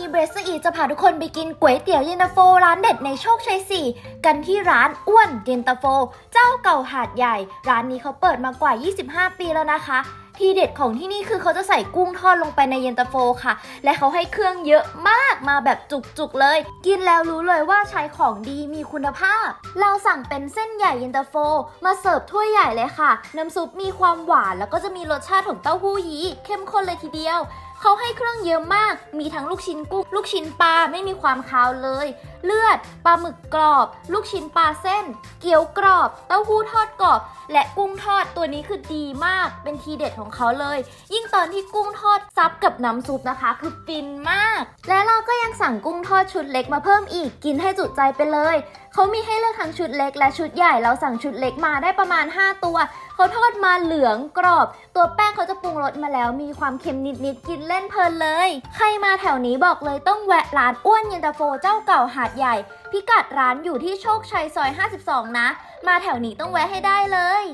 นี้เบรสอีจะพาทุกคนไปกินก๋วยเตี๋ยวเย็นตาโฟ ร้านเด็ดในโชคชัย 4 กันที่ร้านอ้วนเย็นตาโฟ เจ้าเก่าหาดใหญ่ ร้านนี้เขาเปิดมากว่า 25 ปีแล้วนะคะ ทีเด็ดของที่นี่คือเขาจะใส่กุ้งทอดลงไปในเย็นตาโฟค่ะ และเขาให้เครื่องเยอะมากมาแบบจุกๆเลย กินแล้วรู้เลยว่าใช้ของดีมีคุณภาพ เราสั่งเป็นเส้นใหญ่เย็นตาโฟ มาเสิร์ฟถ้วยใหญ่เลยค่ะ น้ำซุปมีความหวานแล้วก็จะมีรสชาติของเต้าหู้ยี้เข้มข้นเลยทีเดียว เขาให้เครื่องเยอะมาก มีทั้งลูกชิ้นกุ้ง ลูกชิ้นปลา ไม่มีความคาวเลย เลือด ปลาหมึกกรอบ ลูกชิ้นปลาเส้น เกี๊ยวกรอบ เต้าหู้ทอดกรอบ และกุ้งทอดตัวนี้คือดีมาก เป็นทีเด็ดของเขาเลย ยิ่งตอนที่กุ้งทอดซับกับน้ำซุปนะคะ คือฟินมาก และเราก็ยังสั่งกุ้งทอดชุดเล็กมาเพิ่มอีก กินให้จุใจไปเลยเขามีให้เลือกทั้งชุดเล็กและชุดใหญ่ เราสั่งชุดเล็กมาได้ประมาณ 5 ตัว เขาทอดมาเหลืองกรอบ ตัวแป้งเขาจะปรุงรสมาแล้ว มีความเค็มนิดๆ กินเล่นเพลินเลย ใครมาแถวนี้บอกเลยต้องแวะร้านอ้วนเย็นตาโฟเจ้าเก่าหาดใหญ่ พิกัดร้านอยู่ที่โชคชัยซอย 52 นะ มาแถวนี้ต้องแวะให้ได้เลย